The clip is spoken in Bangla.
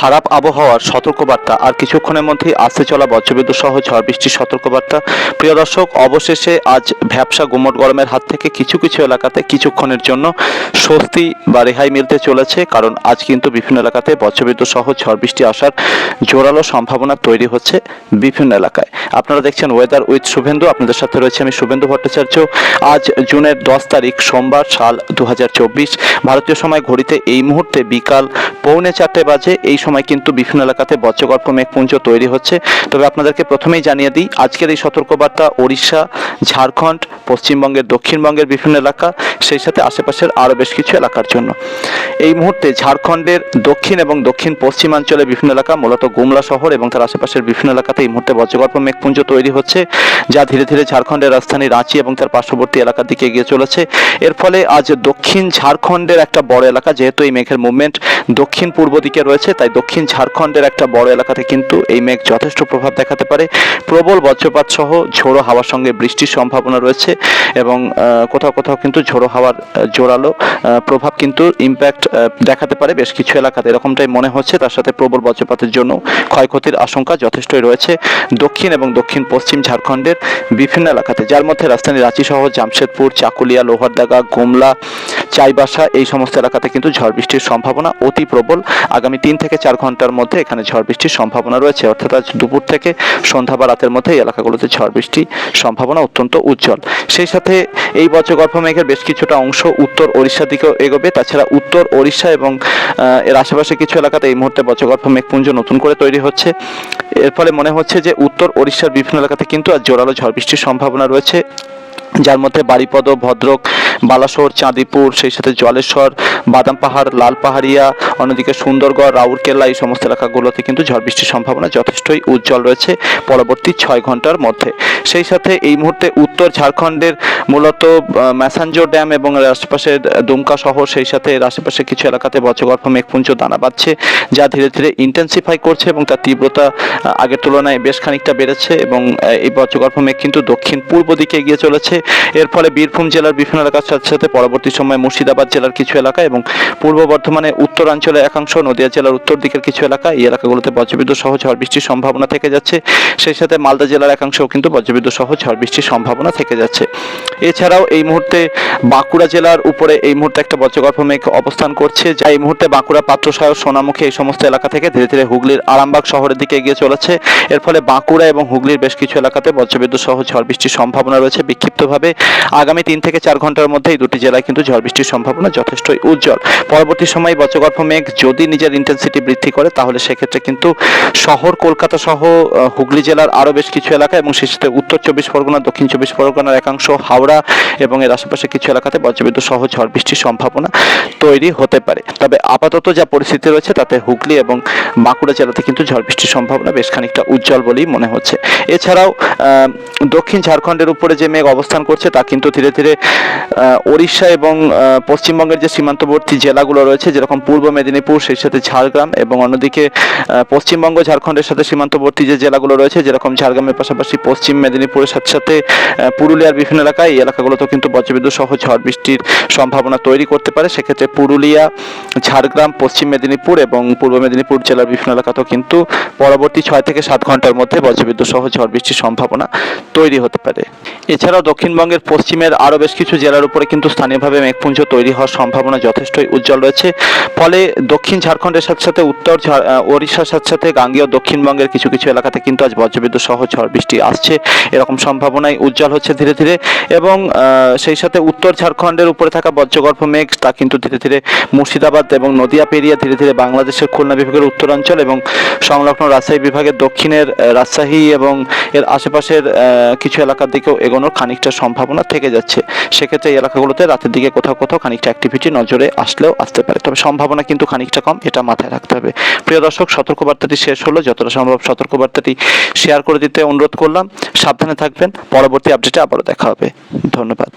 খারাপ আবহাওয়ার সতর্কবার্তা আর কিছুক্ষণের মধ্যেই আসতে চলা বজ্রবিদ্যুৎ সহ ঝড় বৃষ্টির সতর্কবার্তা। প্রিয় দর্শক, অবশেষে আজ ভ্যাবসা গুমট গরমের হাত থেকে কিছু কিছু এলাকাতে কিছুক্ষণের জন্য স্বস্তি বা রেহাই মিলতে চলেছে, কারণ আজ কিন্তু বিভিন্ন এলাকাতে বজ্রবিদ্যুৎ সহ ঝড় বৃষ্টি আসার জোরালো সম্ভাবনা তৈরি হচ্ছে বিভিন্ন এলাকায়। আপনারা দেখছেন ওয়েদার উইথ শুভেন্দু, আপনাদের সাথে রয়েছে আমি শুভেন্দু ভট্টাচার্য। আজ জুনের দশ তারিখ, সোমবার, সাল দু হাজার চব্বিশ। ভারতীয় সময় ঘড়িতে এই মুহূর্তে বিকাল পৌনে চারটে বাজে, এই সময় কিন্তু বিভিন্ন এলাকাতে বজ্রগর্ভ মেঘপুঞ্জ তৈরি হচ্ছে। তবে আপনাদেরকে প্রথমেই জানিয়ে দিই, আজকের এই সতর্কবার্তা, ওড়িশা, ঝাড়খণ্ড, পশ্চিমবঙ্গের, দক্ষিণবঙ্গের বিভিন্ন এলাকা সেই সাথে আশেপাশের আরও বেশ কিছু এলাকার জন্য। এই মুহূর্তে ঝাড়খণ্ডের দক্ষিণ এবং দক্ষিণ পশ্চিমাঞ্চলে বিভিন্ন এলাকা, মূলত গুমলা শহর এবং তার আশেপাশের বিভিন্ন এলাকাতে এই মুহূর্তে বজ্রগর্ভ মেঘপুঞ্জ তৈরি হচ্ছে, যা ধীরে ধীরে ঝাড়খণ্ডের রাজধানী রাঁচি এবং তার পার্শ্ববর্তী এলাকার দিকে এগিয়ে চলেছে। এর ফলে আজ দক্ষিণ ঝাড়খণ্ডের একটা বড় এলাকা, যেহেতু এই মেঘের মুভমেন্ট দক্ষিণ পূর্ব দিকে রয়েছে, তাই দক্ষিণ ঝাড়খণ্ডের একটা বড় এলাকাতে কিন্তু এই মেঘ যথেষ্ট প্রভাব দেখাতে পারে। প্রবল বজ্রপাত সহ ঝোড়ো হাওয়ার সঙ্গে বৃষ্টির সম্ভাবনা রয়েছে এবং কোথাও কোথাও কিন্তু ঝোড়ো হাওয়ার জোরালো প্রভাব কিন্তু ইম্প্যাক্ট দেখাতে পারে বেশ কিছু এলাকাতে। এরকমটাই মনে হচ্ছে, তার সাথে প্রবল বজ্রপাতের জন্য ক্ষয়ক্ষতির আশঙ্কা যথেষ্টই রয়েছে দক্ষিণ এবং দক্ষিণ পশ্চিম ঝাড়খণ্ডের বিভিন্ন এলাকাতে। যার মধ্যে রাজধানী রাঁচি সহ জামশেদপুর, চাকুলিয়া লোহারদাগা গোমলা চাইবাসা এই সমস্ত এলাকাতে কিন্তু ঝড় বৃষ্টির সম্ভাবনা অতি প্রবল। আগামী তিন থেকে চার ঘণ্টার মধ্যে এখানে ঝড় বৃষ্টির সম্ভাবনা রয়েছে। অর্থাৎ আজ দুপুর থেকে সন্ধ্যা বা রাতের মধ্যে এই এলাকাগুলোতে ঝড় বৃষ্টির সম্ভাবনা অত্যন্ত উজ্জ্বল। সেই সাথে এই বজ্রগর্ভ মেঘের বেশ কিছুটা অংশ উত্তর ওড়িশার দিকেও এগোবে। তাছাড়া উত্তর ওড়িশা এবং এর আশেপাশে কিছু এলাকাতে এই মুহূর্তে বজ্রগর্ভ মেঘপুঞ্জ নতুন করে তৈরি হচ্ছে। এর ফলে মনে হচ্ছে যে উত্তর ওড়িশার বিভিন্ন এলাকাতে কিন্তু আজ জোরালো ঝড় বৃষ্টির সম্ভাবনা রয়েছে। যার মধ্যে বাড়িপদ ভদ্রক বালাসোর, চাঁদিপুর, সেই সাথে জলেশ্বর, বাদাম পাহাড়, লাল পাহাড়িয়া, অন্যদিকে সুন্দরগড়, রাউরকেল্লা, এই সমস্ত এলাকাগুলোতে কিন্তু ঝড় বৃষ্টির সম্ভাবনা যথেষ্টই উজ্জ্বল রয়েছে পরবর্তী ছয় ঘণ্টার মধ্যে। সেই সাথে এই মুহূর্তে উত্তর ঝাড়খণ্ডের মূলত ম্যাসাঞ্জো ড্যাম এবং আশেপাশের দুমকা শহর, সেই সাথে এর আশেপাশে কিছু এলাকাতে বজ্রগর্ভ মেঘপুঞ্জ দানা বাঁধছে, যা ধীরে ধীরে ইন্টেন্সিফাই করছে এবং তার তীব্রতা আগের তুলনায় বেশ খানিকটা বেড়েছে এবং এই বজ্রগর্ভ মেঘ কিন্তু দক্ষিণ পূর্ব দিকে এগিয়ে চলেছে। এর ফলে বীরভূম জেলার বিভিন্ন এলাকার সাথে সাথে পরবর্তী সময়ে মুর্শিদাবাদ জেলার কিছু এলাকা এবং পূর্ব বর্ধমানে উত্তরাঞ্চলের একাংশ, নদিয়া জেলার উত্তর দিকের কিছু এলাকা এই এলাকাগুলোতে বজ্রবিদ্যুৎ সহ ঝড় বৃষ্টির সম্ভাবনা থেকে যাচ্ছে। সেই সাথে মালদা জেলার একাংশেও কিন্তু বজ্রবিদ্যুৎ সহ ঝড় বৃষ্টির সম্ভাবনা থেকে যাচ্ছে। এছাড়াও এই মুহূর্তে বাঁকুড়া জেলার উপরে এই মুহূর্তে একটা বজ্রগর্ভ মেঘ অবস্থান করছে, যা এই মুহূর্তে বাঁকুড়া পাত্রসায়র সোনামুখী এই সমস্ত এলাকা থেকে ধীরে ধীরে হুগলির আরামবাগ শহরের দিকে এগিয়ে চলেছে। এর ফলে বাঁকুড়া এবং হুগলির বেশ কিছু এলাকাতে বজ্রবিদ্যুৎ সহ ঝড় বৃষ্টির সম্ভাবনা রয়েছে বিক্ষিপ্তভাবে। আগামী তিন থেকে চার ঘণ্টার মধ্যে এই দুটি জেলায় কিন্তু ঝড় বৃষ্টির সম্ভাবনা যথেষ্টই উজ্জ্বল। পরবর্তী সময়ে বজ্রগর্ভ মেঘ যদি নিজের ইন্টেন্সিটি বৃদ্ধি করে, তাহলে সেক্ষেত্রে কিন্তু শহর, কলকাতা সহ হুগলি জেলার আরও বেশ কিছু এলাকা এবং সেই উত্তর চব্বিশ পরগনা, দক্ষিণ চব্বিশ পরগনার একাংশ, হাওড়া এবং এর আশেপাশে কিছু এলাকাতে বজ্রবিদ্যুৎ সহ ঝড় বৃষ্টির সম্ভাবনা তৈরি হতে পারে। তবে আপাতত যা পরিস্থিতি রয়েছে, তাতে হুগলি এবং বাঁকুড়া জেলাতে কিন্তু ঝড় বৃষ্টির সম্ভাবনা বেশ খানিকটা উজ্জ্বল বলেই মনে হচ্ছে। এছাড়াও দক্ষিণ ঝাড়খণ্ডের উপরে যে মেঘ অবস্থান করছে, তা কিন্তু ধীরে ধীরে ওড়িশা এবং পশ্চিমবঙ্গের যে সীমান্তবর্তী জেলাগুলো রয়েছে, যেরকম পূর্ব মেদিনীপুর, সেই সাথে ঝাড়গ্রাম এবং অন্যদিকে পশ্চিমবঙ্গ, ঝাড়খণ্ডের সাথে সীমান্তবর্তী যে জেলাগুলো রয়েছে, যেরকম ঝাড়গ্রামের পাশাপাশি পশ্চিম মেদিনীপুরের সাথে সাথে পুরুলিয়ার বিভিন্ন এলাকায়, এই এলাকাগুলোতেও কিন্তু বজ্রবিদ্যুৎ সহ ঝড় বৃষ্টির সম্ভাবনা তৈরি করতে পারে। সেক্ষেত্রে পুরুলিয়া, ঝাড়গ্রাম, পশ্চিম মেদিনীপুর এবং পূর্ব মেদিনীপুর জেলার বিভিন্ন এলাকাতেও কিন্তু পরবর্তী ছয় থেকে সাত ঘণ্টার মধ্যে বজ্রবিদ্যুৎ সহ ঝড় বৃষ্টির সম্ভাবনা তৈরি হতে পারে। এছাড়াও দক্ষিণবঙ্গের পশ্চিমের আরও বেশ কিছু জেলার উপরে কিন্তু স্থানীয়ভাবে মেঘপুঞ্জ তৈরি হওয়ার সম্ভাবনা যথেষ্টই উজ্জ্বল রয়েছে। ফলে দক্ষিণ ঝাড়খণ্ডের সাথে সাথে উত্তর ওড়িশার সাথে সাথে গাঙ্গেয় দক্ষিণবঙ্গের কিছু কিছু এলাকাতে কিন্তু আজ বজ্রবিদ্যুৎ সহ ঝড় বৃষ্টি আসছে। এরকম সম্ভাবনাই উজ্জ্বল হচ্ছে ধীরে ধীরে এবং সেই সাথে উত্তর ঝাড়খণ্ডের উপরে থাকা বজ্রগর্ভ মেঘ তা কিন্তু ধীরে ধীরে মুর্শিদাবাদ এবং নদিয়া পেরিয়ে ধীরে ধীরে বাংলাদেশের খুলনা বিভাগের উত্তরাঞ্চল এবং সংলগ্ন রাজশাহী বিভাগের দক্ষিণের রাজশাহী এবং এর আশেপাশের কিছু এলাকার দিকেও এগোনোর খানিকটা সম্ভাবনা থেকে যাচ্ছে। সেক্ষেত্রে এই এলাকাগুলোতে রাতের দিকে কোথাও কোথাও খানিকটা অ্যাক্টিভিটি নজরে আসলেও আসতে পারে। তবে সম্ভাবনা কিন্তু খানিকটা কম, এটা মাথায় রাখতে হবে। প্রিয় দর্শক, সতর্কবার্তাটি শেষ হলো। যতটা সম্ভব সতর্কবার্তাটি শেয়ার করে দিতে অনুরোধ করলাম। সাবধানে থাকবেন। পরবর্তী আপডেটে আবারও দেখা হবে। ধন্যবাদ।